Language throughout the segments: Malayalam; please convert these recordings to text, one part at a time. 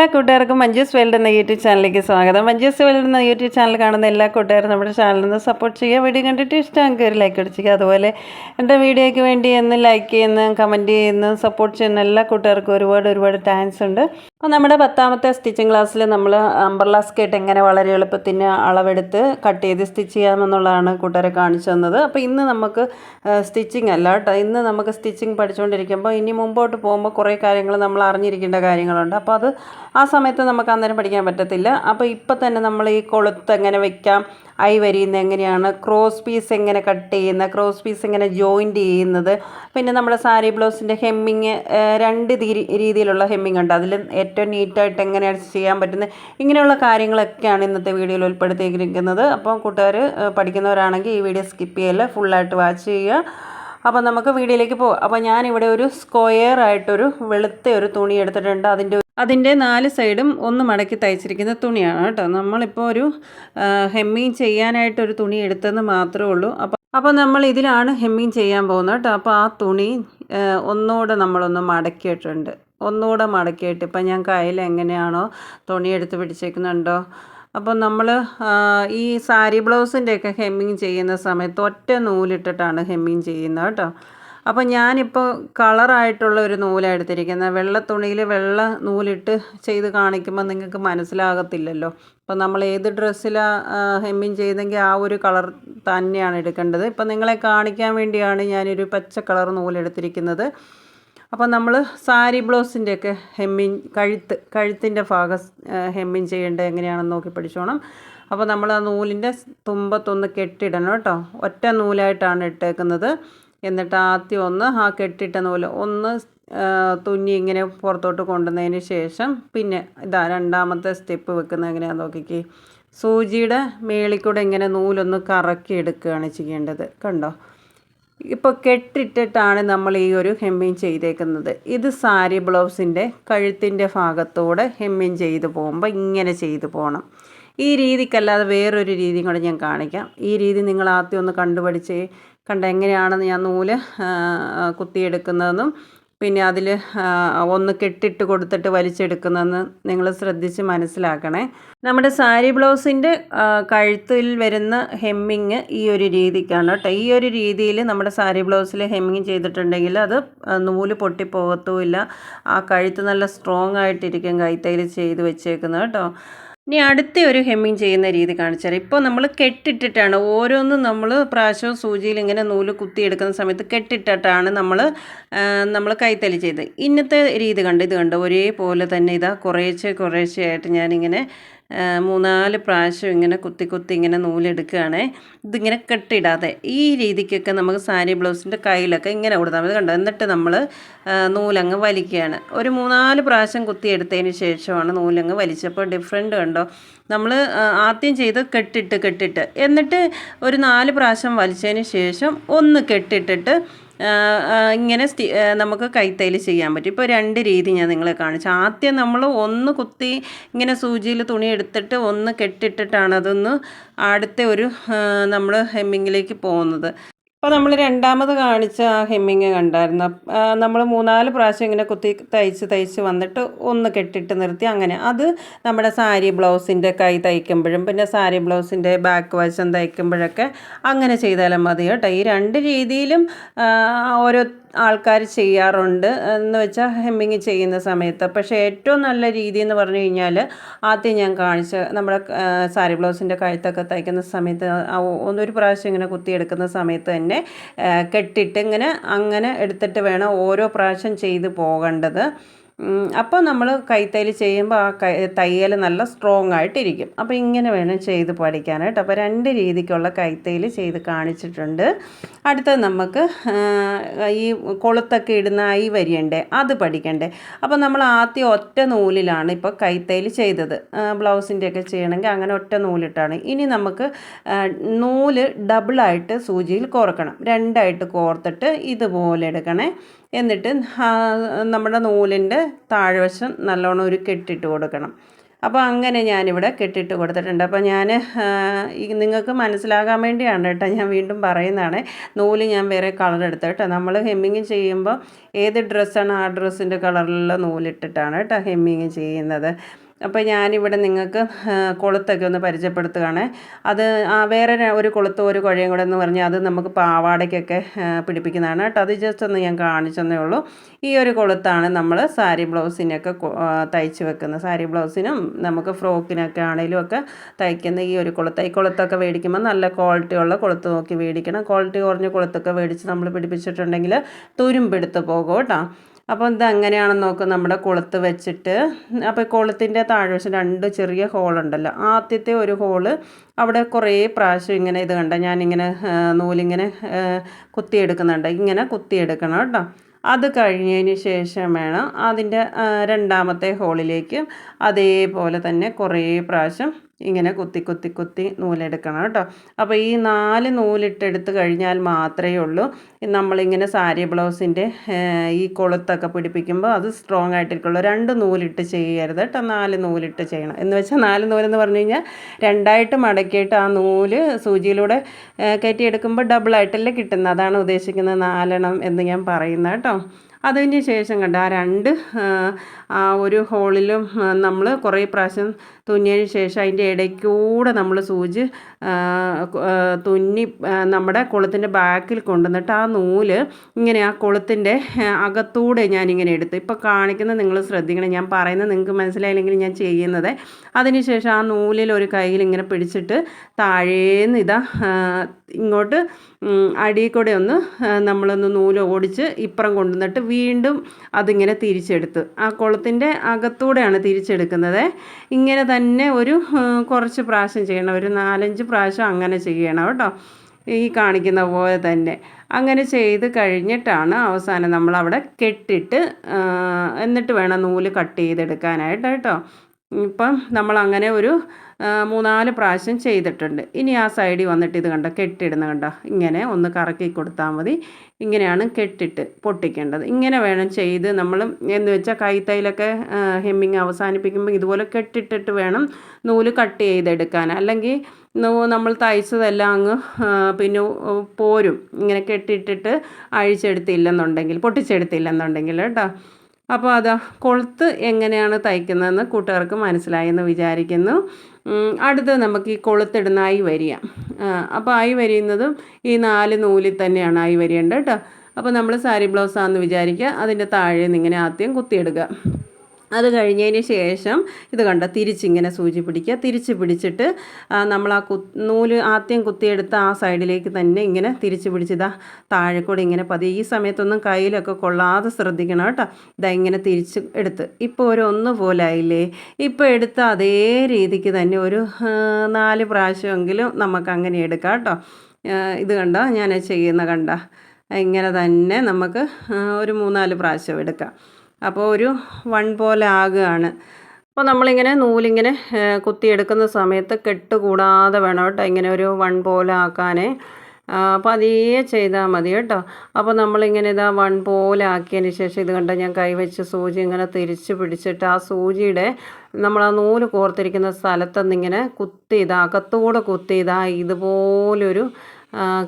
എല്ലാ കൂട്ടുകാർക്കും മഞ്ജുസ് വേൾഡ് എന്ന യൂട്യൂബ് ചാനലിലേക്ക് സ്വാഗതം. മഞ്ജുസ് വേൾഡ് എന്ന യൂട്യൂബ് ചാനൽ കാണുന്ന എല്ലാ കൂട്ടുകാരും നമ്മുടെ ചാനലിൽ നിന്ന് സപ്പോർട്ട് ചെയ്യുക. വീഡിയോ കണ്ടിട്ട് ഇഷ്ടമെങ്കിൽ ഒരു ലൈക്ക് അടിച്ചിരിക്കുക അതുപോലെ എന്റെ വീഡിയോയ്ക്ക് വേണ്ടി എന്ന് ലൈക്ക് ചെയ്യുന്ന കമന്റ് ചെയ്യുന്ന സപ്പോർട്ട് ചെയ്യുന്ന എല്ലാ കൂട്ടുകാർക്കും ഒരുപാട് ഒരുപാട് താങ്ക്സ് ഉണ്ട്. അപ്പോൾ നമ്മുടെ പത്താമത്തെ സ്റ്റിച്ചിങ് ക്ലാസ്സിൽ നമ്മൾ അംബർല സ്കേട്ട് എങ്ങനെ വളരെ എളുപ്പത്തിന് അളവെടുത്ത് കട്ട് ചെയ്ത് സ്റ്റിച്ച് ചെയ്യാമെന്നുള്ളതാണ് കൂട്ടുകാരെ കാണിച്ചു തന്നത്. അപ്പോൾ ഇന്ന് നമുക്ക് സ്റ്റിച്ചിങ് അല്ല കേട്ടോ. ഇന്ന് നമുക്ക് സ്റ്റിച്ചിങ് പഠിച്ചുകൊണ്ടിരിക്കുമ്പോൾ ഇനി മുമ്പോട്ട് പോകുമ്പോൾ കുറേ കാര്യങ്ങൾ നമ്മൾ അറിഞ്ഞിരിക്കേണ്ട കാര്യങ്ങളുണ്ട്. അപ്പോൾ അത് ആ സമയത്ത് നമുക്ക് അന്നേരം പഠിക്കാൻ പറ്റത്തില്ല. അപ്പോൾ ഇപ്പം തന്നെ നമ്മൾ ഈ കൊളുത്ത് എങ്ങനെ വെക്കാം? ഐ വരിയുന്നത് എങ്ങനെയാണ്? ക്രോസ് പീസ് എങ്ങനെ കട്ട് ചെയ്യുന്ന ക്രോസ് പീസ് എങ്ങനെ ജോയിന്റ് ചെയ്യുന്നത്? പിന്നെ നമ്മുടെ സാരി ബ്ലൗസിന്റെ ഹെമ്മിങ് രണ്ട് രീതിയിലുള്ള ഹെമ്മിങ് ഉണ്ട്. അതിൽ ഏറ്റവും നീറ്റായിട്ട് എങ്ങനെയാണ് ചെയ്യാൻ പറ്റുന്നത്? ഇങ്ങനെയുള്ള കാര്യങ്ങളൊക്കെയാണ് ഇന്നത്തെ വീഡിയോയിൽ ഉൾപ്പെടുത്തിയിരിക്കുന്നത്. അപ്പോൾ കൂട്ടുകാർ പഠിക്കുന്നവരാണെങ്കിൽ ഈ വീഡിയോ സ്കിപ്പ് ചെയ്യല്ല ഫുള്ളായിട്ട് വാച്ച് ചെയ്യുക. അപ്പോൾ നമുക്ക് വീഡിയോയിലേക്ക് പോകാം അപ്പോൾ ഞാനിവിടെ ഒരു സ്ക്വയർ ആയിട്ടൊരു വെളുത്ത ഒരു തുണി എടുത്തിട്ടുണ്ട്. അതിന്റെ അതിന്റെ നാല് സൈഡും ഒന്ന് മടക്കി തയ്ച്ചിരിക്കുന്ന തുണിയാണ് കേട്ടോ. നമ്മളിപ്പോൾ ഒരു ഹെമ്മിങ് ചെയ്യാനായിട്ടൊരു തുണി എടുത്തെന്ന് മാത്രമേ ഉള്ളൂ. അപ്പോൾ അപ്പോൾ നമ്മൾ ഇതിലാണ് ഹെമ്മിങ് ചെയ്യാൻ പോകുന്നത് കേട്ടോ. അപ്പോൾ ആ തുണി ഒന്നുകൂടെ നമ്മളൊന്ന് മടക്കിയിട്ടുണ്ട്. ഒന്നുകൂടെ മടക്കിയിട്ട് ഇപ്പം ഞാൻ കയ്യിൽ എങ്ങനെയാണോ തുണി എടുത്ത് പിടിച്ചേക്കുന്നുണ്ടോ? അപ്പോൾ നമ്മൾ ഈ സാരി ബ്ലൗസിന്റെയൊക്കെ ഹെമ്മിങ് ചെയ്യുന്ന സമയത്ത് ഒറ്റ നൂലിട്ടിട്ടാണ് ഹെമ്മിങ് ചെയ്യുന്നത് കേട്ടോ. അപ്പോൾ ഞാനിപ്പോൾ കളറായിട്ടുള്ള ഒരു നൂലാണ് എടുത്തിരിക്കുന്നത് വെള്ള തുണിയിൽ വെള്ള നൂലിട്ട് ചെയ്ത് കാണിക്കുമ്പോൾ നിങ്ങൾക്ക് മനസ്സിലാകത്തില്ലല്ലോ. അപ്പോൾ നമ്മൾ ഏത് ഡ്രസ്സിലാണ് ഹെമ്മിങ് ചെയ്തെങ്കിൽ ആ ഒരു കളർ തന്നെയാണ് എടുക്കേണ്ടത്. ഇപ്പം നിങ്ങളെ കാണിക്കാൻ വേണ്ടിയാണ് ഞാനൊരു പച്ച കളർ നൂലെടുത്തിരിക്കുന്നത് അപ്പോൾ നമ്മൾ സാരി ബ്ലൗസിന്റെയൊക്കെ ഹെമ്മിങ് കഴുത്ത് കഴുത്തിന്റെ ഭാഗം ഹെമ്മിങ് ചെയ്യേണ്ടത് എങ്ങനെയാണെന്ന് നോക്കി പഠിച്ചോണം. അപ്പോൾ നമ്മൾ ആ നൂലിന്റെ തുമ്പത്തൊന്ന് കെട്ടിടണം കേട്ടോ. ഒറ്റ നൂലായിട്ടാണ് ഇട്ടേക്കുന്നത്. എന്നിട്ട് ആദ്യം ഒന്ന് ആ കെട്ടിട്ട നൂൽ ഒന്ന് തുന്നി ഇങ്ങനെ പുറത്തോട്ട് കൊണ്ടുവന്നതിന് ശേഷം പിന്നെ ഇതാ രണ്ടാമത്തെ സ്റ്റെപ്പ് വെക്കുന്നത് എങ്ങനെയാണെന്ന് നോക്കിക്കേ. സൂചിയുടെ മേളിൽ കൂടെ ഇങ്ങനെ നൂലൊന്ന് കറക്കി എടുക്കുകയാണ് ചെയ്യേണ്ടത്. കണ്ടോ? ഇപ്പോൾ കെട്ടിട്ടിട്ടാണ് നമ്മൾ ഈ ഒരു ഹെമ്മിങ് ചെയ്തേക്കുന്നത്. ഇത് സാരി ബ്ലൗസിന്റെ കഴുത്തിന്റെ ഭാഗത്തൂടെ ഹെമ്മിങ് ചെയ്ത് പോകുമ്പോൾ ഇങ്ങനെ ചെയ്ത് പോകണം ഈ രീതിക്കല്ലാതെ വേറൊരു രീതിയും കൂടെ ഞാൻ കാണിക്കാം. ഈ രീതി നിങ്ങൾ ആദ്യം ഒന്ന് കണ്ടുപഠിച്ച്. കണ്ട എങ്ങനെയാണെന്ന് ഞാൻ നൂൽ കുത്തിയെടുക്കുന്നതെന്നും പിന്നെ അതിൽ ഒന്ന് കെട്ടിട്ട് കൊടുത്തിട്ട് വലിച്ചെടുക്കുന്നതെന്ന് നിങ്ങൾ ശ്രദ്ധിച്ച് മനസ്സിലാക്കണേ. നമ്മുടെ സാരി ബ്ലൗസിന്റെ കഴുത്തിൽ വരുന്ന ഹെമ്മിങ് ഈ ഒരു രീതിക്കാണ് കേട്ടോ. ഈ ഒരു രീതിയിൽ നമ്മുടെ സാരി ബ്ലൗസിൽ ഹെമ്മിങ് ചെയ്തിട്ടുണ്ടെങ്കിൽ അത് നൂൽ പൊട്ടിപ്പോകത്തുമില്ല. ആ കഴുത്ത് നല്ല സ്ട്രോങ് ആയിട്ടിരിക്കും കൈത്തയിൽ ചെയ്ത് വെച്ചേക്കുന്നത് കേട്ടോ. ഇനി അടുത്ത ഒരു ഹെമ്മിങ് ചെയ്യുന്ന രീതി കാണിച്ചാൽ ഇപ്പോൾ നമ്മൾ കെട്ടിട്ടിട്ടാണ്. ഓരോന്നും നമ്മൾ പ്രാവശ്യവും സൂചിയിൽ ഇങ്ങനെ നൂൽ കുത്തിയെടുക്കുന്ന സമയത്ത് കെട്ടിട്ടിട്ടാണ് നമ്മൾ നമ്മൾ കൈത്തലി ചെയ്ത് ഇന്നത്തെ രീതി കണ്ട് ഇത് കണ്ട് ഒരേപോലെ തന്നെ ഇതാ കുറേശ്ശെ കുറേശ്ശെ ആയിട്ട് ഞാനിങ്ങനെ മൂന്നാൽ പ്രാവശ്യം ഇങ്ങനെ കുത്തി കുത്തി ഇങ്ങനെ നൂലെടുക്കുകയാണേ. ഇതിങ്ങനെ കെട്ടിടാതെ ഈ രീതിക്കൊക്കെ നമുക്ക് സാരി ബ്ലൗസിന്റെ കയ്യിലൊക്കെ ഇങ്ങനെ കൊടുത്താൽ മതി കണ്ടോ? എന്നിട്ട് നമ്മൾ നൂലങ്ങ് വലിക്കുകയാണ്. ഒരു മൂന്നാൽ പ്രാവശ്യം കുത്തിയെടുത്തതിന് ശേഷമാണ് നൂലങ്ങ് വലിച്ചപ്പോൾ ഡിഫറെന്റ് കണ്ടോ? നമ്മൾ ആദ്യം ചെയ്ത് കെട്ടിട്ട് കെട്ടിട്ട്. എന്നിട്ട് ഒരു നാല് പ്രാവശ്യം വലിച്ചതിന് ശേഷം ഒന്ന് കെട്ടിട്ടിട്ട് ഇങ്ങനെ നമുക്ക് കൈത്തൈൽ ചെയ്യാൻ പറ്റും. ഇപ്പോൾ രണ്ട് രീതി ഞാൻ നിങ്ങളെ കാണിച്ചു. ആദ്യം നമ്മൾ ഒന്ന് കുത്തി ഇങ്ങനെ സൂചിയിൽ തുണി എടുത്തിട്ട് ഒന്ന് കെട്ടിട്ടിട്ടാണ് അതൊന്ന് അടുത്ത ഒരു നമ്മൾ ഹെമ്മിങ്ങിലേക്ക് പോകുന്നത്. അപ്പോൾ നമ്മൾ രണ്ടാമത് കാണിച്ച ആ ഹെമ്മിങ് കണ്ടായിരുന്നു. നമ്മൾ മൂന്നാൽ പ്രാവശ്യം ഇങ്ങനെ കുത്തി തയ്ച്ച് തയ്ച്ച് വന്നിട്ട് ഒന്ന് കെട്ടിട്ട് നിർത്തി അങ്ങനെ. അത് നമ്മുടെ സാരി ബ്ലൗസിന്റെ കൈ തയ്ക്കുമ്പോഴും പിന്നെ സാരി ബ്ലൗസിന്റെ ബാക്ക് വശം തയ്ക്കുമ്പോഴൊക്കെ അങ്ങനെ ചെയ്താലും മതി കേട്ടോ ഈ രണ്ട് രീതിയിലും ഓരോ ആൾക്കാർ ചെയ്യാറുണ്ട്. എന്ന് വെച്ചാൽ ഹെമ്മിങ് ചെയ്യുന്ന സമയത്ത്. പക്ഷേ ഏറ്റവും നല്ല രീതി എന്ന് പറഞ്ഞു കഴിഞ്ഞാൽ ആദ്യം ഞാൻ കാണിച്ച നമ്മുടെ സാരി ബ്ലൗസിന്റെ കഴുത്തൊക്കെ തയ്ക്കുന്ന സമയത്ത് ഒന്നൊരു പ്രാവശ്യം ഇങ്ങനെ കുത്തിയെടുക്കുന്ന സമയത്ത് തന്നെ കെട്ടിട്ട് ഇങ്ങനെ അങ്ങനെ എടുത്തിട്ട് വേണം ഓരോ പ്രാവശ്യം ചെയ്ത് പോകേണ്ടത്. അപ്പോൾ നമ്മൾ കൈത്തൈൽ ചെയ്യുമ്പോൾ ആ കൈ തയ്യൽ നല്ല സ്ട്രോങ് ആയിട്ടിരിക്കും. അപ്പോൾ ഇങ്ങനെ വേണം ചെയ്ത് പഠിക്കാനായിട്ട്. അപ്പോൾ രണ്ട് രീതിക്കുള്ള കൈത്തൈൽ ചെയ്ത് കാണിച്ചിട്ടുണ്ട്. അടുത്തത് നമുക്ക് ഈ കൊളുത്തൊക്കെ ഇടുന്ന ഈ വരിയണ്ടേ അത് പഠിക്കണ്ടേ. അപ്പോൾ നമ്മൾ ആദ്യം ഒറ്റ നൂലിലാണ് ഇപ്പോൾ കൈത്തൈൽ ചെയ്തത്. ബ്ലൗസിന്റെ ഒക്കെ ചെയ്യണമെങ്കിൽ അങ്ങനെ ഒറ്റ നൂലിട്ടാണ്. ഇനി നമുക്ക് നൂൽ ഡബിളായിട്ട് സൂചിയിൽ കോർക്കണം. രണ്ടായിട്ട് കോർത്തിട്ട് ഇതുപോലെ എടുക്കണേ. എന്നിട്ട് നമ്മുടെ നൂലിന്റെ താഴ്വശം നല്ലോണം ഒരു കെട്ടിട്ട് കൊടുക്കണം. അപ്പോൾ അങ്ങനെ ഞാനിവിടെ കെട്ടിട്ട് കൊടുത്തിട്ടുണ്ട്. അപ്പോൾ ഞാൻ നിങ്ങൾക്ക് മനസ്സിലാകാൻ വേണ്ടിയാണ് കേട്ടോ ഞാൻ വീണ്ടും പറയുന്നതാണ്. നൂൽ ഞാൻ വേറെ കളർ എടുത്തു കേട്ടോ. നമ്മൾ ഹെമ്മിങ് ചെയ്യുമ്പോൾ ഏത് ഡ്രസ്സാണ് ആ ഡ്രസ്സിന്റെ കളറിലുള്ള നൂലിട്ടിട്ടാണ് കേട്ടോ ഹെമ്മിങ് ചെയ്യുന്നത്. അപ്പോൾ ഞാനിവിടെ നിങ്ങൾക്ക് കൊളുത്തൊക്കെ ഒന്ന് പരിചയപ്പെടുത്തുകയാണ്. അത് വേറെ ഒരു കൊളുത്തും ഒരു കുഴയും കൂടെ എന്ന് പറഞ്ഞാൽ അത് നമുക്ക് പാവാടയ്ക്കൊക്കെ പിടിപ്പിക്കുന്നതാണ് കേട്ടോ. അത് ജസ്റ്റ് ഒന്ന് ഞാൻ കാണിച്ചെന്നേ ഉള്ളൂ. ഈ ഒരു കൊളുത്താണ് നമ്മൾ സാരി ബ്ലൗസിനൊക്കെ തയ്ച്ച് വെക്കുന്നത്. സാരി ബ്ലൗസിനും നമുക്ക് ഫ്രോക്കിനൊക്കെ ആണെങ്കിലും ഒക്കെ തയ്ക്കുന്ന ഈ ഒരു കൊളുത്ത്. ഈ കൊളുത്തൊക്കെ മേടിക്കുമ്പോൾ നല്ല ക്വാളിറ്റി ഉള്ള കൊളുത്ത് നോക്കി മേടിക്കണം. ക്വാളിറ്റി കുറഞ്ഞ കൊളുത്തൊക്കെ മേടിച്ച് നമ്മൾ പിടിപ്പിച്ചിട്ടുണ്ടെങ്കിൽ തുരുമ്പെടുത്ത് പോകും കേട്ടോ. അപ്പോൾ ഇത് എങ്ങനെയാണെന്ന് നോക്കും നമ്മുടെ കൊളുത്ത് വെച്ചിട്ട്. അപ്പോൾ കൊളുത്തിന്റെ താഴ്വശം രണ്ട് ചെറിയ ഹോളുണ്ടല്ലോ ആദ്യത്തെ ഒരു ഹോൾ അവിടെ കുറേ പ്രാവശ്യം ഇങ്ങനെ ഇത് കണ്ട? ഞാനിങ്ങനെ നൂലിങ്ങനെ കുത്തിയെടുക്കുന്നുണ്ട്. ഇങ്ങനെ കുത്തിയെടുക്കണം കേട്ടോ. അത് കഴിഞ്ഞതിന് ശേഷം വേണം അതിന്റെ രണ്ടാമത്തെ ഹോളിലേക്ക് അതേപോലെ തന്നെ കുറേ പ്രാവശ്യം ഇങ്ങനെ കുത്തി കുത്തി കുത്തി നൂലെടുക്കണം കേട്ടോ. അപ്പോൾ ഈ നാല് നൂലിട്ടെടുത്ത് കഴിഞ്ഞാൽ മാത്രമേ ഉള്ളൂ. നമ്മളിങ്ങനെ സാരി ബ്ലൗസിന്റെ ഈ കൊളുത്തൊക്കെ പിടിപ്പിക്കുമ്പോൾ അത് സ്ട്രോങ് ആയിട്ടിരിക്കുള്ളൂ. രണ്ട് നൂലിട്ട് ചെയ്യരുത് കേട്ടോ. നാല് നൂലിട്ട് ചെയ്യണം. എന്ന് വെച്ചാൽ നാല് നൂലെന്ന് പറഞ്ഞു കഴിഞ്ഞാൽ രണ്ടായിട്ട് മടക്കിയിട്ട് ആ നൂൽ സൂചിയിലൂടെ കയറ്റിയെടുക്കുമ്പോൾ ഡബിളായിട്ടല്ലേ കിട്ടുന്നത്. അതാണ് ഉദ്ദേശിക്കുന്നത് നാലെണ്ണം എന്ന് ഞാൻ പറയുന്നത് കേട്ടോ. അതിന് ശേഷം കണ്ട ആ രണ്ട് ആ ഒരു ഹോളിലും നമ്മൾ കുറേ പ്രാവശ്യം തുന്നിയതിന് ശേഷം അതിന്റെ ഇടയ്ക്കൂടെ നമ്മൾ സൂചി തുന്നി നമ്മുടെ കൊളുത്തിന്റെ ബാക്കിൽ കൊണ്ടുവന്നിട്ട് ആ നൂൽ ഇങ്ങനെ ആ കൊളുത്തിന്റെ അകത്തൂടെ ഞാനിങ്ങനെ എടുത്തു. ഇപ്പോൾ കാണിക്കുന്നത് നിങ്ങൾ ശ്രദ്ധിക്കണം. ഞാൻ പറയുന്നത് നിങ്ങൾക്ക് മനസ്സിലായില്ലെങ്കിൽ ഞാൻ ചെയ്യുന്നത്. അതിനുശേഷം ആ നൂലിൽ ഒരു കയ്യിൽ ഇങ്ങനെ പിടിച്ചിട്ട് താഴേന്ന് ഇതാ ഇങ്ങോട്ട് അടിയിൽ കൂടെ ഒന്ന് നമ്മളൊന്ന് നൂൽ ഓടിച്ച് ഇപ്പുറം കൊണ്ടുവന്നിട്ട് വീണ്ടും അതിങ്ങനെ തിരിച്ചെടുത്ത്. ആ കുളത്തിന്റെ അകത്തൂടെയാണ് തിരിച്ചെടുക്കുന്നത്. ഇങ്ങനെ തന്നെ ഒരു കുറച്ച് പ്രാവശ്യം ചെയ്യണം. ഒരു നാലഞ്ച് പ്രാവശ്യം അങ്ങനെ ചെയ്യണം കേട്ടോ. ഈ കാണിക്കുന്ന പോലെ തന്നെ. അങ്ങനെ ചെയ്ത് കഴിഞ്ഞിട്ടാണ് അവസാനം നമ്മളവിടെ കെട്ടിട്ട് എന്നിട്ട് വേണം നൂൽ കട്ട് ചെയ്തെടുക്കാനായിട്ട് കേട്ടോ. ഇപ്പം നമ്മൾ അങ്ങനെ ഒരു മൂന്നാൽ പ്രാവശ്യം ചെയ്തിട്ടുണ്ട്. ഇനി ആ സൈഡിൽ വന്നിട്ട് ഇത് കണ്ട കെട്ടിടുന്ന കണ്ട? ഇങ്ങനെ ഒന്ന് കറക്കി കൊടുത്താൽ മതി. ഇങ്ങനെയാണ് കെട്ടിട്ട് പൊട്ടിക്കേണ്ടത്. ഇങ്ങനെ വേണം ചെയ്ത് നമ്മൾ എന്ന് വെച്ചാൽ കൈത്തൈലൊക്കെ ഹെമ്മിങ് അവസാനിപ്പിക്കുമ്പോൾ ഇതുപോലെ കെട്ടിട്ടിട്ട് വേണം നൂൽ കട്ട് ചെയ്തെടുക്കാൻ. അല്ലെങ്കിൽ നമ്മൾ തയ്ച്ചതെല്ലാം അങ്ങ് പിന്നെ പോരും. ഇങ്ങനെ കെട്ടിയിട്ടിട്ട് അഴിച്ചെടുത്തില്ലെന്നുണ്ടെങ്കിൽ പൊട്ടിച്ചെടുത്തില്ലെന്നുണ്ടെങ്കിൽ കേട്ടോ. അപ്പോൾ അതാ കൊളുത്ത് എങ്ങനെയാണ് തയ്ക്കുന്നതെന്ന് കൂട്ടുകാർക്ക് മനസ്സിലായെന്ന് വിചാരിക്കുന്നു. അടുത്ത് നമുക്ക് ഈ കൊളുത്തിടുന്ന ആയി വരിക അപ്പോൾ ആയി വരിയുന്നതും ഈ നാല് നൂലിൽ തന്നെയാണ് ആയി വരിയേണ്ടത് കേട്ടോ. അപ്പോൾ നമ്മൾ സാരി ബ്ലൗസാണെന്ന് വിചാരിക്കുക അതിന്റെ താഴെ നിന്ന് ഇങ്ങനെ ആദ്യം കുത്തിയെടുക്കുക അത് കഴിഞ്ഞതിന് ശേഷം ഇത് കണ്ട? തിരിച്ചിങ്ങനെ സൂചി പിടിക്കുക. തിരിച്ച് പിടിച്ചിട്ട് നമ്മൾ ആ കു നൂൽ ആദ്യം കുത്തിയെടുത്ത ആ സൈഡിലേക്ക് തന്നെ ഇങ്ങനെ തിരിച്ച് പിടിച്ചിതാ താഴെ കൂടെ ഇങ്ങനെ പതി. ഈ സമയത്തൊന്നും കയ്യിലൊക്കെ കൊള്ളാതെ ശ്രദ്ധിക്കണം കേട്ടോ. ഇതാ ഇങ്ങനെ തിരിച്ച് എടുത്ത്. ഇപ്പോൾ ഒരു ഒന്ന് പോലായില്ലേ ഇപ്പോൾ എടുത്ത അതേ രീതിക്ക് തന്നെ ഒരു നാല് പ്രാവശ്യമെങ്കിലും നമുക്ക് അങ്ങനെ എടുക്കാം കേട്ടോ. ഇത് കണ്ട? ഞാൻ ചെയ്യുന്ന കണ്ട? ഇങ്ങനെ തന്നെ നമുക്ക് ഒരു മൂന്നാൽ പ്രാവശ്യം എടുക്കാം. അപ്പോൾ ഒരു വൺ പോലെ ആകുകയാണ്. അപ്പോൾ നമ്മളിങ്ങനെ നൂലിങ്ങനെ കുത്തിയെടുക്കുന്ന സമയത്ത് കെട്ട് കൂടാതെ വേണം കേട്ടോ ഇങ്ങനെ ഒരു വൺ പോലെ ആക്കാനേ. അപ്പോൾ പതിയെ ചെയ്താൽ മതി കേട്ടോ. അപ്പോൾ നമ്മളിങ്ങനെ ഇതാ വൺ പോലെ ആക്കിയതിന് ശേഷം ഇത് കണ്ട ഞാൻ കൈവച്ച് സൂചി ഇങ്ങനെ തിരിച്ച് പിടിച്ചിട്ട് ആ സൂചിയുടെ നമ്മൾ ആ നൂൽ കോർത്തിരിക്കുന്ന സ്ഥലത്തുനിന്ന് ഇങ്ങനെ കുത്തി ഇതാ അകത്തൂടെ കുത്തി ഇതാ ഇതുപോലൊരു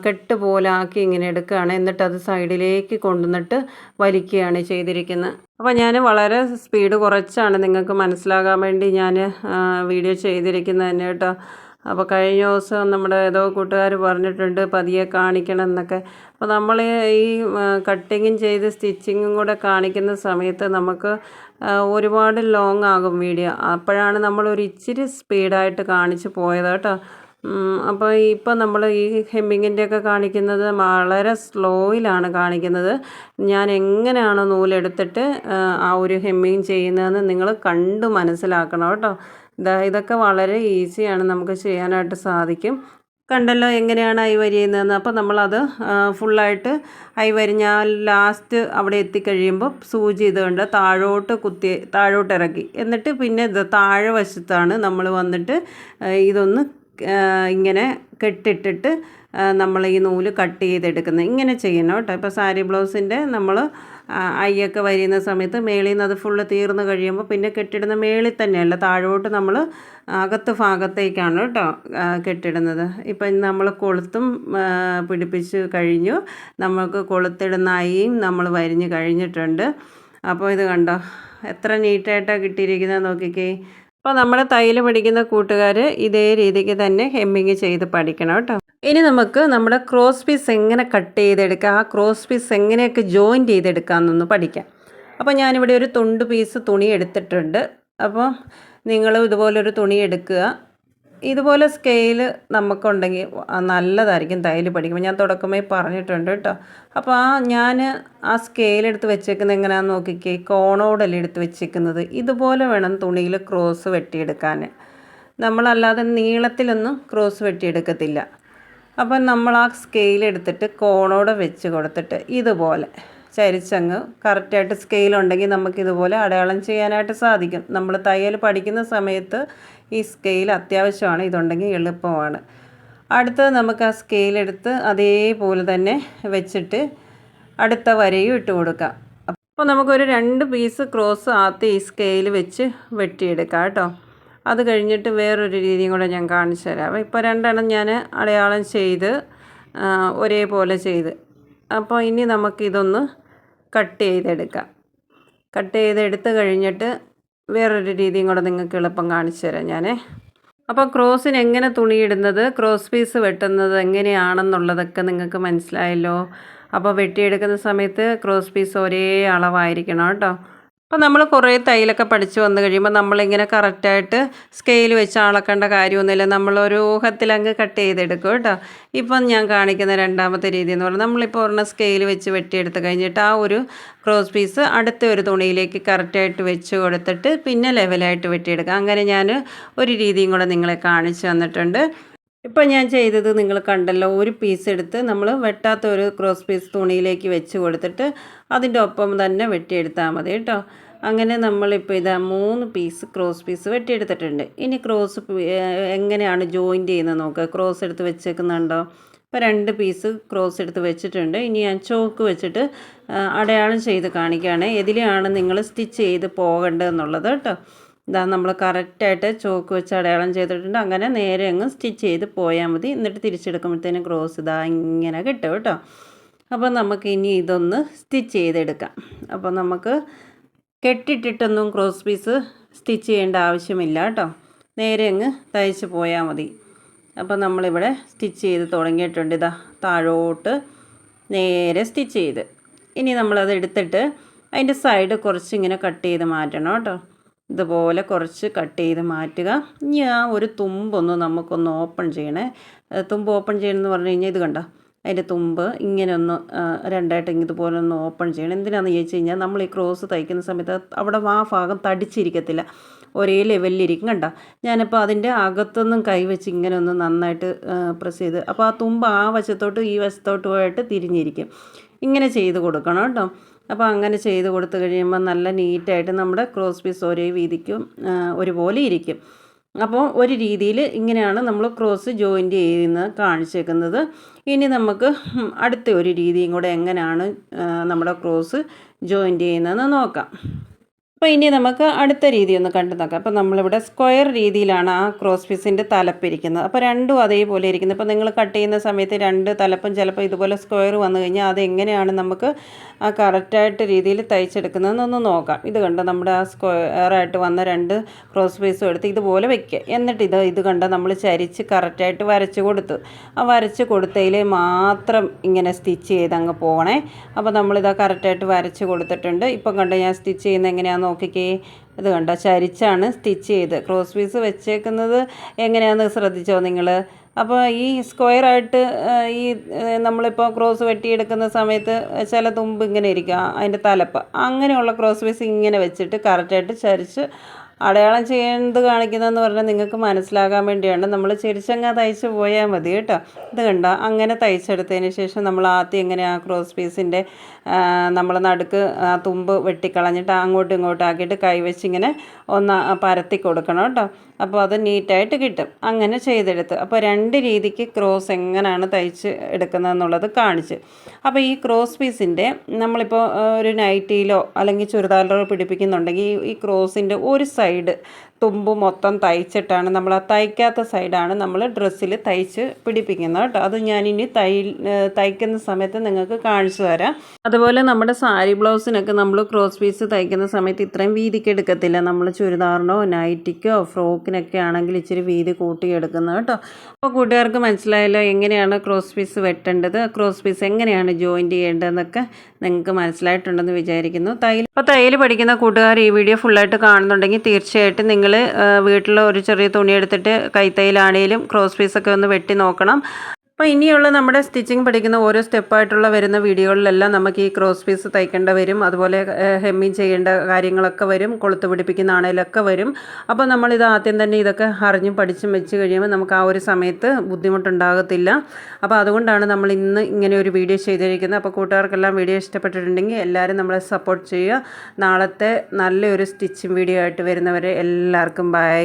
കെട്ട് പോലെ ആക്കി ഇങ്ങനെ എടുക്കുകയാണ്. എന്നിട്ട് അത് സൈഡിലേക്ക് കൊണ്ടുവന്നിട്ട് വലിക്കുകയാണ് ചെയ്തിരിക്കുന്നത്. അപ്പോൾ ഞാൻ വളരെ സ്പീഡ് കുറച്ചാണ് നിങ്ങൾക്ക് മനസ്സിലാകാൻ വേണ്ടി ഞാൻ വീഡിയോ ചെയ്തിരിക്കുന്നത് തന്നെ കേട്ടോ. അപ്പോൾ കഴിഞ്ഞ ദിവസം നമ്മുടെ ഏതോ കൂട്ടുകാർ പറഞ്ഞിട്ടുണ്ട് പതിയെ കാണിക്കണം എന്നൊക്കെ. അപ്പോൾ നമ്മൾ ഈ കട്ടിങ്ങും ചെയ്ത് സ്റ്റിച്ചിങ്ങും കൂടെ കാണിക്കുന്ന സമയത്ത് നമുക്ക് ഒരുപാട് ലോങ് ആകും വീഡിയോ. അപ്പോഴാണ് നമ്മൾ ഒരു ഇച്ചിരി സ്പീഡായിട്ട് കാണിച്ച് പോയത് കേട്ടോ. അപ്പോൾ ഇപ്പോൾ നമ്മൾ ഈ ഹെമ്മിങ്ങിന്റെ ഒക്കെ കാണിക്കുന്നത് വളരെ സ്ലോയിലാണ് കാണിക്കുന്നത്. ഞാൻ എങ്ങനെയാണ് നൂലെടുത്തിട്ട് ആ, ഒരു ഹെമ്മിങ് ചെയ്യുന്നതെന്ന് നിങ്ങൾ കണ്ട് മനസ്സിലാക്കണം കേട്ടോ. ഇതാ ഇതൊക്കെ വളരെ ഈസിയാണ് നമുക്ക് ചെയ്യാനായിട്ട് സാധിക്കും. കണ്ടല്ലോ എങ്ങനെയാണ് ഐ വരിയുന്നതെന്ന്. അപ്പോൾ നമ്മളത് ഫുള്ളായിട്ട് ഐ വരിഞ്ഞാൽ ലാസ്റ്റ് അവിടെ എത്തിക്കഴിയുമ്പോൾ സൂചി ഇതുകൊണ്ട് താഴോട്ട് കുത്തി താഴോട്ട് ഇറക്കി. എന്നിട്ട് പിന്നെ താഴെ വശത്താണ് നമ്മൾ വന്നിട്ട് ഇതൊന്ന് ഇങ്ങനെ കെട്ടിട്ടിട്ട് നമ്മൾ ഈ നൂൽ കട്ട് ചെയ്തെടുക്കുന്നത്. ഇങ്ങനെ ചെയ്യണം കേട്ടോ. ഇപ്പോൾ സാരി ബ്ലൗസിന്റെ നമ്മൾ അയ്യൊക്കെ വരിയുന്ന സമയത്ത് മേളിൽ നിന്ന് അത് ഫുള്ള് തീർന്ന് കഴിയുമ്പോൾ പിന്നെ കെട്ടിടുന്ന മേളിൽ തന്നെയല്ല താഴോട്ട് നമ്മൾ അകത്ത് ഭാഗത്തേക്കാണ് കേട്ടോ കെട്ടിടുന്നത്. ഇപ്പം നമ്മൾ കൊളുത്തും പിടിപ്പിച്ച് കഴിഞ്ഞു. നമുക്ക് കൊളുത്തിടുന്ന അയ്യും നമ്മൾ വരിഞ്ഞ് കഴിഞ്ഞിട്ടുണ്ട്. അപ്പോൾ ഇത് കണ്ടോ എത്ര നീറ്റായിട്ടാണ് കിട്ടിയിരിക്കുന്നത് നോക്കിക്കേ. അപ്പോൾ നമ്മുടെ തയ്യൽ പഠിക്കുന്ന കൂട്ടുകാർ ഇതേ രീതിക്ക് തന്നെ ഹെമ്മിങ് ചെയ്ത് പഠിക്കണം കേട്ടോ. ഇനി നമുക്ക് നമ്മുടെ ക്രോസ് പീസ് എങ്ങനെ കട്ട് ചെയ്തെടുക്കാം ആ ക്രോസ് പീസ് എങ്ങനെയൊക്കെ ജോയിൻ ചെയ്തെടുക്കാമെന്നൊന്ന് പഠിക്കാം. അപ്പോൾ ഞാനിവിടെ ഒരു തുണ്ട് പീസ് തുണി എടുത്തിട്ടുണ്ട്. അപ്പോൾ നിങ്ങൾ ഇതുപോലൊരു തുണി എടുക്കുക. ഇതുപോലെ സ്കെയിൽ നമുക്കുണ്ടെങ്കിൽ നല്ലതായിരിക്കും തയ്യൽ പഠിക്കുമ്പോൾ. ഞാൻ തുടക്കമേ പറഞ്ഞിട്ടുണ്ട് കേട്ടോ. അപ്പോൾ ആ ഞാൻ ആ സ്കെയിൽ എടുത്ത് വെച്ചേക്കുന്നത് എങ്ങനെയാണെന്ന് നോക്കിക്കേ. കോണോടല്ലേ എടുത്ത് വെച്ചേക്കുന്നത്. ഇതുപോലെ വേണം തുണിയിൽ ക്രോസ് വെട്ടിയെടുക്കാൻ. നമ്മളല്ലാതെ നീളത്തിലൊന്നും ക്രോസ് വെട്ടിയെടുക്കത്തില്ല. അപ്പം നമ്മൾ ആ സ്കെയിൽ എടുത്തിട്ട് കോണോടെ വെച്ച് കൊടുത്തിട്ട് ഇതുപോലെ ചരിച്ചങ്ങ് കറക്റ്റായിട്ട് സ്കെയിലുണ്ടെങ്കിൽ നമുക്കിതുപോലെ അടയാളം ചെയ്യാനായിട്ട് സാധിക്കും. നമ്മൾ തയ്യൽ പഠിക്കുന്ന സമയത്ത് ഈ സ്കെയിൽ അത്യാവശ്യമാണ്. ഇതുണ്ടെങ്കിൽ എളുപ്പമാണ്. അടുത്തത് നമുക്ക് ആ സ്കെയിൽ എടുത്ത് അതേപോലെ തന്നെ വെച്ചിട്ട് അടുത്ത വരയും ഇട്ട് കൊടുക്കാം. അപ്പോൾ നമുക്കൊരു രണ്ട് പീസ് ക്രോസ് ആദ്യം ഈ സ്കെയിൽ വെച്ച് വെട്ടിയെടുക്കാം കേട്ടോ. അത് കഴിഞ്ഞിട്ട് വേറൊരു രീതിയും കൂടെ ഞാൻ കാണിച്ചു തരാം. ഇപ്പോൾ രണ്ടെണ്ണം ഞാൻ അടയാളം ചെയ്ത് ഒരേപോലെ ചെയ്ത്. അപ്പോൾ ഇനി നമുക്കിതൊന്ന് കട്ട് ചെയ്തെടുക്കാം. കട്ട് ചെയ്തെടുത്ത് കഴിഞ്ഞിട്ട് വേറൊരു രീതിയും കൂടെ നിങ്ങൾക്ക് എളുപ്പം കാണിച്ചു തരാം ഞാൻ അപ്പോൾ ക്രോസിന് എങ്ങനെ തുണിയിടുന്നത് ക്രോസ് പീസ് വെട്ടുന്നത് എങ്ങനെയാണെന്നുള്ളതൊക്കെ നിങ്ങൾക്ക് മനസ്സിലായല്ലോ. അപ്പോൾ വെട്ടിയെടുക്കുന്ന സമയത്ത് ക്രോസ് പീസ് ഒരേ അളവായിരിക്കണം കേട്ടോ. അപ്പോൾ നമ്മൾ കുറേ തയ്യലൊക്കെ പഠിച്ചു വന്നു കഴിയുമ്പോൾ നമ്മളിങ്ങനെ കറക്റ്റായിട്ട് സ്കെയിൽ വെച്ച് അളക്കേണ്ട കാര്യമൊന്നുമില്ല. നമ്മളൊരു ഊഹത്തിലങ്ങ് കട്ട് ചെയ്തെടുക്കും കേട്ടോ. ഇപ്പം ഞാൻ കാണിക്കുന്ന രണ്ടാമത്തെ രീതി എന്ന് പറഞ്ഞാൽ നമ്മളിപ്പോൾ ഒരെണ്ണം സ്കെയിൽ വെച്ച് വെട്ടിയെടുത്ത് കഴിഞ്ഞിട്ട് ആ ഒരു ക്രോസ് പീസ് അടുത്ത ഒരു തുണിയിലേക്ക് കറക്റ്റായിട്ട് വെച്ച് കൊടുത്തിട്ട് പിന്നെ ലെവലായിട്ട് വെട്ടിയെടുക്കാം. അങ്ങനെ ഞാൻ ഒരു രീതിയും കൂടെ നിങ്ങളെ കാണിച്ചു തന്നിട്ടുണ്ട്. ഇപ്പം ഞാൻ ചെയ്തത് നിങ്ങൾ കണ്ടല്ലോ ഒരു പീസ് എടുത്ത് നമ്മൾ വെട്ടാത്ത ഒരു ക്രോസ് പീസ് തുണിയിലേക്ക് വെച്ച് കൊടുത്തിട്ട് അതിന്റെ ഒപ്പം തന്നെ വെട്ടിയെടുത്താൽ മതി കേട്ടോ. അങ്ങനെ നമ്മളിപ്പോൾ ഇതാ മൂന്ന് പീസ് ക്രോസ് പീസ് വെട്ടിയെടുത്തിട്ടുണ്ട്. ഇനി ക്രോസ് എങ്ങനെയാണ് ജോയിന്റ് ചെയ്യുന്നത് നോക്കുക ക്രോസ് എടുത്ത് വെച്ചേക്കുന്നുണ്ടോ? ഇപ്പോൾ രണ്ട് പീസ് ക്രോസ് എടുത്ത് വെച്ചിട്ടുണ്ട്. ഇനി ഞാൻ ചോക്ക് വെച്ചിട്ട് അടയാളം ചെയ്ത് കാണിക്കുകയാണ്. എതിലെയാണ് നിങ്ങൾ സ്റ്റിച്ച് ചെയ്ത് പോകേണ്ടതെന്നുള്ളത് കേട്ടോ. ഇതാ നമ്മൾ കറക്റ്റായിട്ട് ചോക്ക് വെച്ച് അടയാളം ചെയ്തിട്ടുണ്ട്. അങ്ങനെ നേരെ അങ്ങ് സ്റ്റിച്ച് ചെയ്ത് പോയാൽ മതി. എന്നിട്ട് തിരിച്ചെടുക്കുമ്പോഴത്തേനും ക്രോസ് ഇതാ ഇങ്ങനെ കിട്ടും കേട്ടോ. അപ്പോൾ നമുക്ക് ഇനി ഇതൊന്ന് സ്റ്റിച്ച് ചെയ്തെടുക്കാം. അപ്പോൾ നമുക്ക് കെട്ടിട്ടിട്ടൊന്നും ക്രോസ് പീസ് സ്റ്റിച്ച് ചെയ്യേണ്ട ആവശ്യമില്ല കേട്ടോ. നേരെ അങ്ങ് തയ്ച്ച് പോയാൽ മതി. അപ്പോൾ നമ്മളിവിടെ സ്റ്റിച്ച് ചെയ്ത് തുടങ്ങിയിട്ടുണ്ട്. ഇതാ താഴോട്ട് നേരെ സ്റ്റിച്ച് ചെയ്ത്. ഇനി നമ്മളത് എടുത്തിട്ട് അതിന്റെ സൈഡ് കുറച്ച് ഇങ്ങനെ കട്ട് ചെയ്ത് മാറ്റണം കേട്ടോ. ഇതുപോലെ കുറച്ച് കട്ട് ചെയ്ത് മാറ്റുക. ഇനി ആ ഒരു തുമ്പൊന്ന് നമുക്കൊന്ന് ഓപ്പൺ ചെയ്യണേ. തുമ്പ് ഓപ്പൺ ചെയ്യണമെന്ന് പറഞ്ഞു കഴിഞ്ഞാൽ ഇത് കണ്ട? അതിന്റെ തുമ്പ് ഇങ്ങനെ ഒന്ന് രണ്ടായിട്ട് ഇതുപോലെ ഒന്ന് ഓപ്പൺ ചെയ്യണം. എന്തിനാണെന്ന് ചോദിച്ചു കഴിഞ്ഞാൽ നമ്മൾ ഈ ക്രോസ് തയ്ക്കുന്ന സമയത്ത് അവിടെ ആ ഭാഗം തടിച്ചിരിക്കത്തില്ല. ഒരേ ലെവലിലിരിക്കും. കണ്ട? ഞാനിപ്പോൾ അതിന്റെ അകത്തൊന്നും കൈവച്ച് ഇങ്ങനെ ഒന്ന് നന്നായിട്ട് പ്രസ് ചെയ്ത് അപ്പോൾ ആ തുമ്പ് ആ വശത്തോട്ട് ഈ വശത്തോട്ടുമായിട്ട് തിരിഞ്ഞിരിക്കും. ഇങ്ങനെ ചെയ്ത് കൊടുക്കണം കേട്ടോ. അപ്പോൾ അങ്ങനെ ചെയ്ത് കൊടുത്തു കഴിയുമ്പോൾ നല്ല നീറ്റായിട്ട് നമ്മുടെ ക്രോസ് പീസ് ഒരേ വീതിക്കും ഒരുപോലെ ഇരിക്കും. അപ്പോൾ ഒരു രീതിയിൽ ഇങ്ങനെയാണ് നമ്മൾ ക്രോസ് ജോയിന്റ് ചെയ്യുന്നത് കാണിച്ചേക്കുന്നത്. ഇനി നമുക്ക് അടുത്ത ഒരു രീതിയും കൂടെ എങ്ങനെയാണ് നമ്മുടെ ക്രോസ് ജോയിന്റ് ചെയ്യുന്നതെന്ന് നോക്കാം. അപ്പോൾ ഇനി നമുക്ക് അടുത്ത രീതി ഒന്ന് കണ്ടു നോക്കാം. അപ്പോൾ നമ്മളിവിടെ സ്ക്വയർ രീതിയിലാണ് ആ ക്രോസ് പീസിന്റെ തലപ്പിരിക്കുന്നത്. അപ്പോൾ രണ്ടും അതേപോലെ ഇരിക്കുന്നത്. അപ്പോൾ നിങ്ങൾ കട്ട് ചെയ്യുന്ന സമയത്ത് രണ്ട് തലപ്പും ചിലപ്പോൾ ഇതുപോലെ സ്ക്വയർ വന്നു കഴിഞ്ഞാൽ അതെങ്ങനെയാണ് നമുക്ക് ആ കറക്റ്റായിട്ട് രീതിയിൽ തയ്ച്ചെടുക്കുന്നതെന്നൊന്ന് നോക്കാം. ഇത് കണ്ട് നമ്മുടെ ആ സ്ക്വയറായിട്ട് വന്ന രണ്ട് ക്രോസ് പീസും എടുത്ത് ഇതുപോലെ വെക്കുക. എന്നിട്ട് ഇത് ഇത് കണ്ട് നമ്മൾ ചരിച്ച് കറക്റ്റായിട്ട് വരച്ച് കൊടുത്തു. ആ വരച്ച് കൊടുത്തതിൽ മാത്രം ഇങ്ങനെ സ്റ്റിച്ച് ചെയ്ത് അങ്ങ് പോകണേ. അപ്പോൾ നമ്മളിതാ കറക്റ്റായിട്ട് വരച്ച് കൊടുത്തിട്ടുണ്ട്. ഇപ്പം കണ്ട് ഞാൻ സ്റ്റിച്ച് ചെയ്യുന്നത് എങ്ങനെയാണെന്ന് നോക്കിക്കേ. ഇത് കണ്ടോ ചരിച്ചാണ് സ്റ്റിച്ച് ചെയ്ത്. ക്രോസ് പീസ് വെച്ചേക്കുന്നത് എങ്ങനെയാണെന്ന് ശ്രദ്ധിച്ചോ നിങ്ങൾ? അപ്പോൾ ഈ സ്ക്വയറായിട്ട് ഈ നമ്മളിപ്പോൾ ക്രോസ് വെട്ടിയെടുക്കുന്ന സമയത്ത് ചില തുമ്പ് ഇങ്ങനെ ഇരിക്കും ആ, അതിന്റെ തലപ്പ്. അങ്ങനെയുള്ള ക്രോസ് പീസ് ഇങ്ങനെ വെച്ചിട്ട് കറക്റ്റായിട്ട് ചരിച്ച് അടയാളം ചെയ്യുന്നത് കാണിക്കുന്നതെന്ന് പറഞ്ഞാൽ നിങ്ങൾക്ക് മനസ്സിലാകാൻ വേണ്ടിയാണ്. നമ്മൾ ചെരിച്ചങ്ങ തയ്ച്ച് പോയാൽ മതി കേട്ടോ. ഇത് കണ്ട? അങ്ങനെ തയ്ച്ചെടുത്തതിന് ശേഷം നമ്മൾ ആദ്യം ഇങ്ങനെ ആ ക്രോസ് പീസിന്റെ നമ്മൾ നടുക്ക് ആ തുമ്പ് വെട്ടിക്കളഞ്ഞിട്ട് അങ്ങോട്ടും ഇങ്ങോട്ടും ആക്കിയിട്ട് കൈവച്ചിങ്ങനെ ഒന്ന് പരത്തി കൊടുക്കണം കേട്ടോ. അപ്പോൾ അത് നീറ്റായിട്ട് കിട്ടും. അങ്ങനെ ചെയ്തെടുത്ത്. അപ്പോൾ രണ്ട് രീതിക്ക് ക്രോസ് എങ്ങനെയാണ് തയ്ച്ച് എടുക്കുന്നതെന്നുള്ളത് കാണിച്ച്. അപ്പോൾ ഈ ക്രോസ് പീസിന്റെ നമ്മളിപ്പോൾ ഒരു നൈറ്റിയിലോ അല്ലെങ്കിൽ ചുരിദാറിലോ പിടിപ്പിക്കുന്നുണ്ടെങ്കിൽ ഈ- ക്രോസിന്റെ ഒരു സൈഡ് തുമ്പ് മൊത്തം തയ്ച്ചിട്ടാണ് നമ്മൾ ആ തയ്ക്കാത്ത സൈഡാണ് നമ്മൾ ഡ്രസ്സിൽ തയ്ച്ച് പിടിപ്പിക്കുന്നത് കേട്ടോ. അത് ഞാനിനി തൈ തയ്ക്കുന്ന സമയത്ത് നിങ്ങൾക്ക് കാണിച്ചു തരാം. അതുപോലെ നമ്മുടെ സാരി ബ്ലൗസിനൊക്കെ നമ്മൾ ക്രോസ് പീസ് തയ്ക്കുന്ന സമയത്ത് ഇത്രയും വീതിക്ക് എടുക്കത്തില്ല. നമ്മൾ ചുരിദാറിനോ നൈറ്റിക്കോ ഫ്രോക്കിനൊക്കെ ആണെങ്കിൽ ഇച്ചിരി വീതി കൂട്ടിയെടുക്കുന്നത് കേട്ടോ. അപ്പോൾ കൂട്ടുകാർക്ക് മനസ്സിലായല്ലോ എങ്ങനെയാണ് ക്രോസ് പീസ് വെട്ടേണ്ടത്? ക്രോസ് പീസ് എങ്ങനെയാണ് ജോയിന്റ് ചെയ്യേണ്ടതെന്നൊക്കെ നിങ്ങൾക്ക് മനസ്സിലായിട്ടുണ്ടെന്ന് വിചാരിക്കുന്നു. തയ്യൽ അപ്പോൾ തയ്യൽ പഠിക്കുന്ന കൂട്ടുകാർ ഈ വീഡിയോ ഫുള്ളായിട്ട് കാണുന്നുണ്ടെങ്കിൽ തീർച്ചയായിട്ടും നിങ്ങൾ വീട്ടിൽ ഒരു ചെറിയ തുണി എടുത്തിട്ട് ക്രോസ് പീസൊക്കെ ഒന്ന് വെട്ടി നോക്കണം. അപ്പോൾ ഇനിയുള്ള നമ്മുടെ സ്റ്റിച്ചിങ് പഠിക്കുന്ന ഓരോ സ്റ്റെപ്പായിട്ടുള്ള വരുന്ന വീഡിയോകളിലെല്ലാം നമുക്ക് ഈ ക്രോസ് പീസ് തയ്ക്കേണ്ട വരും. അതുപോലെ ഹെമ്മിങ് ചെയ്യേണ്ട കാര്യങ്ങളൊക്കെ വരും. കൊളുത്ത് പിടിപ്പിക്കുന്ന ആണേലൊക്കെ വരും. അപ്പോൾ നമ്മളിത് ആദ്യം തന്നെ ഇതൊക്കെ അറിഞ്ഞും പഠിച്ചും വെച്ച് കഴിയുമ്പോൾ നമുക്ക് ആ ഒരു സമയത്ത് ബുദ്ധിമുട്ടുണ്ടാകത്തില്ല. അപ്പോൾ അതുകൊണ്ടാണ് നമ്മൾ ഇന്ന് ഇങ്ങനെ ഒരു വീഡിയോ ചെയ്തിരിക്കുന്നത്. അപ്പോൾ കൂട്ടുകാർക്കെല്ലാം വീഡിയോ ഇഷ്ടപ്പെട്ടിട്ടുണ്ടെങ്കിൽ എല്ലാവരും നമ്മളെ സപ്പോർട്ട് ചെയ്യുക. നാളത്തെ നല്ലൊരു സ്റ്റിച്ചിങ് വീഡിയോ ആയിട്ട് വരുന്നവരെ എല്ലാവർക്കും ബൈ.